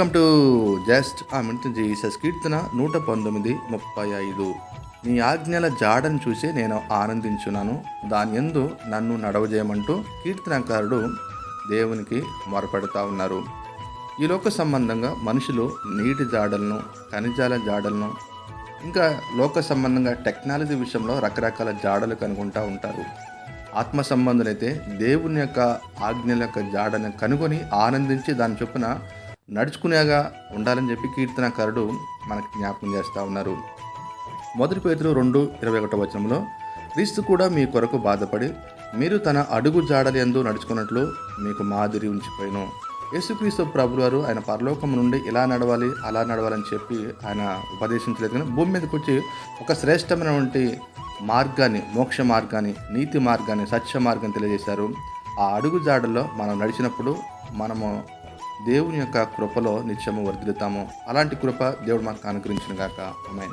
Welcome to just a minute Jesus కీర్తన నూట పంతొమ్మిది ముప్పై ఐదు. నీ ఆజ్ఞల జాడను చూసి నేను ఆనందించున్నాను. దాని ఎందు నన్ను నడవజేయమంటూ కీర్తనకారుడు దేవునికి మొరపెడతా ఉన్నారు. ఈ లోక సంబంధంగా మనుషులు నీటి జాడలను ఖనిజాల జాడలను ఇంకా లోక సంబంధంగా టెక్నాలజీ విషయంలో రకరకాల జాడలు కనుగొంటూ ఉంటారు. ఆత్మ సంబంధులైతే దేవుని యొక్క ఆజ్ఞల యొక్క జాడను కనుగొని ఆనందించి దాని చొప్పున నడుచుకునేగా ఉండాలని చెప్పి కీర్తనకారుడు మనకి జ్ఞాపకం చేస్తూ ఉన్నారు. మొదటి పేతులు రెండు ఇరవై ఒకటో వచనంలో క్రీస్తు కూడా మీ కొరకు బాధపడి మీరు తన అడుగు జాడలు ఎందు నడుచుకున్నట్లు మీకు మాదిరి ఉంచిపోయాను. యేసుక్రీస్తు ప్రభు వారు ఆయన పరలోకం నుండి ఇలా నడవాలి అలా నడవాలని చెప్పి ఆయన ఉపదేశించలేదు కానీ భూమి మీదకి వచ్చి ఒక శ్రేష్టమైనటువంటి మార్గాన్ని మోక్ష మార్గాన్ని నీతి మార్గాన్ని సత్య మార్గాన్ని తెలియజేశారు. ఆ అడుగు జాడల్లో మనం నడిచినప్పుడు మనము దేవుని యొక్క కృపలో నిత్యము వర్ధిల్లుతాము. అలాంటి కృప దేవుడు మాకు అనుగ్రహించిన గాక. అమ్మాయి